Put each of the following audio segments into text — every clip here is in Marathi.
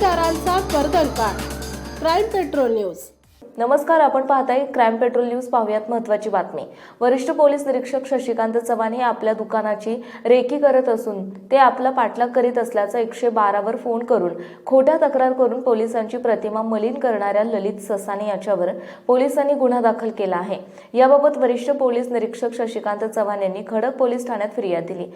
वर्दलकार क्राईम पेट्रोल न्यूज नमस्कार आपण पाहताय क्राईम पेट्रोल न्यूज पाहूयात महत्वाची बातमी. वरिष्ठ पोलीस निरीक्षक शशिकांत चव्हाण हे आपल्या दुकानाची रेकी करत असून ते आपला पाठलाग करीत असल्याचा एकशे बारावर फोन करून खोट्या तक्रार करून पोलिसांची प्रतिमा मलिन करणाऱ्या ललित ससाने याच्यावर पोलिसांनी गुन्हा दाखल केला आहे. याबाबत वरिष्ठ पोलीस निरीक्षक शशिकांत चव्हाण यांनी खडक पोलीस ठाण्यात फिर्याद दिली.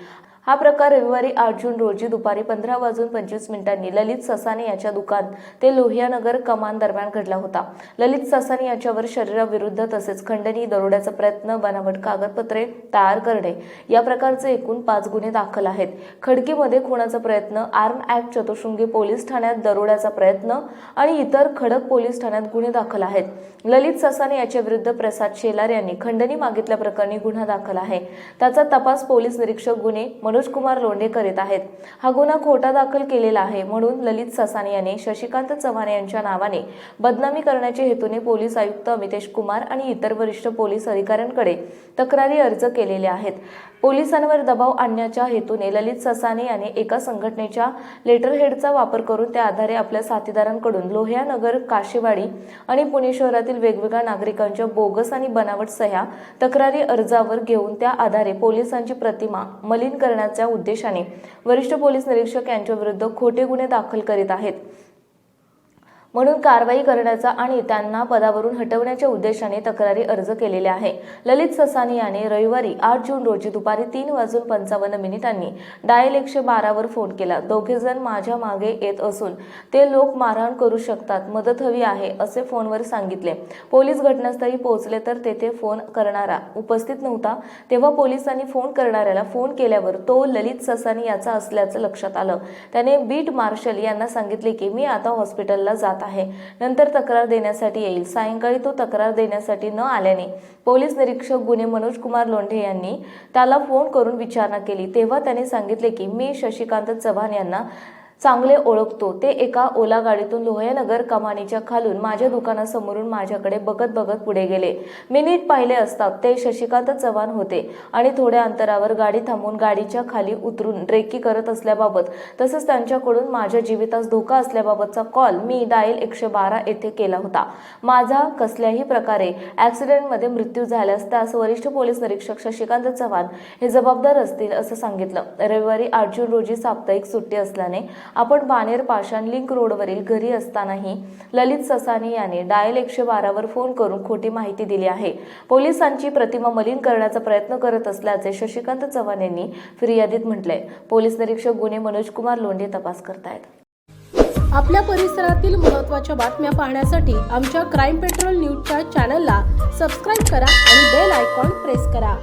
हा प्रकार रविवारी आठ जून रोजी दुपारी पंधरा वाजून पंचवीस मिनिटांनी ललित ससाने याच्या दुकान ते लोहियानगर कमान दरम्यान घडला होता. ललित ससाने याच्यावर शरीराविरुद्ध तसेच खंडणी दरोड्याचा प्रयत्न बनावट कागदपत्रे तयार करणे या प्रकारचे एकूण पाच गुन्हे दाखल आहेत. खडकीमध्ये खुनाचा प्रयत्न आर्म ऍक्ट चतुशृंगी पोलीस ठाण्यात दरोड्याचा प्रयत्न आणि इतर खडक पोलीस ठाण्यात गुन्हे दाखल आहेत. ललित ससाने याच्या विरुद्ध प्रसाद शेलार यांनी खंडणी मागितल्याप्रकरणी गुन्हा दाखल आहे. त्याचा तपास पोलीस निरीक्षक गुन्हे मनोज कुमार लोंढे करीत आहेत. हा गुन्हा खोटा दाखल केलेला आहे म्हणून ललित ससाने यांनी शशिकांत चव्हाण यांच्या नावाने बदनामी करण्याच्या हेतूने पोलीस आयुक्त अमितेश कुमार आणि इतर वरिष्ठ पोलीस अधिकाऱ्यांकडे तक्रारी अर्ज केलेले आहेत. पोलिसांवर दबाव आणण्याच्या हेतूने ललित ससाने याने एका संघटनेच्या लेटरहेडचा वापर करून त्या आधारे आपल्या साथीदारांकडून लोहियानगर काशेवाडी आणि पुणे शहरातील वेगवेगळ्या नागरिकांच्या बोगस आणि बनावट सह्या तक्रारी अर्जावर घेऊन त्या आधारे पोलिसांची प्रतिमा मलिन करण्याच्या उद्देशाने वरिष्ठ पोलीस निरीक्षक यांच्याविरुद्ध खोटे गुन्हे दाखल करीत आहेत. म्हणून कारवाई करण्याचा आणि त्यांना पदावरून हटवण्याच्या उद्देशाने तक्रारी अर्ज केलेले आहे. ललित ससानी याने रविवारी आठ जून रोजी दुपारी तीन वाजून पंचावन्न मिनिटांनी डायल एकशे बारावर फोन केला. दोघे जण माझ्या मागे येत असून ते लोक मारहाण करू शकतात मदत हवी आहे असे फोनवर सांगितले. पोलीस घटनास्थळी पोहोचले तर तेथे फोन करणारा उपस्थित नव्हता. तेव्हा पोलिसांनी फोन करणाऱ्याला फोन केल्यावर तो ललित ससानी याचा असल्याचं लक्षात आलं. त्याने बीट मार्शल यांना सांगितले की मी आता हॉस्पिटलला जात आहे. नंतर तक्रार देण्यासाठी येईल. सायंकाळी तो तक्रार देण्यासाठी न आल्याने पोलीस निरीक्षक गुन्हे मनोज कुमार लोंढे यांनी त्याला फोन करून विचारणा केली. तेव्हा त्याने सांगितले की मी शशिकांत चव्हाण यांना चांगले ओळखतो. ते एका ओला गाडीतून लोहयानगर कमानीच्या खालून माझ्या दुकानासमोरून माझ्याकडे बघत बघत पुढे गेले. मी नीट पाहिले असता ते शशिकांत चव्हाण होते आणि थोड्या अंतरावर गाडी थांबून गाडीच्या खाली उतरून रेकी करत असल्याबाबत तसंच त्यांच्याकडून माझ्या जीवितास धोका असल्याबाबतचा कॉल मी डायल एकशे बारा येथे केला होता. माझा कसल्याही प्रकारे ॲक्सिडेंटमध्ये मृत्यू झाल्यास त्यास वरिष्ठ पोलीस निरीक्षक शशिकांत चव्हाण हे जबाबदार असतील असं सांगितलं. रविवारी आठ जून रोजी साप्ताहिक सुट्टी असल्याने आपण बाणेर पाषाण लिंक रोडवरील घरी असतानाही ललित ससानी याने डायल एकशे बारावर फोन करून खोटी माहिती दिली आहे. पोलिसांची प्रतिमा मलिन करण्याचा प्रयत्न करत असल्याचे शशिकांत चव्हाण यांनी फिर्यादीत म्हटलंय. पोलीस निरीक्षक गुन्हे मनोज कुमार लोंढे तपास करतायत. आपल्या परिसरातील महत्त्वाच्या बातम्या पाहण्यासाठी आमच्या क्राईम पेट्रोल न्यूजच्या चॅनलला सबस्क्राईब करा आणि बेल आयकॉन प्रेस करा.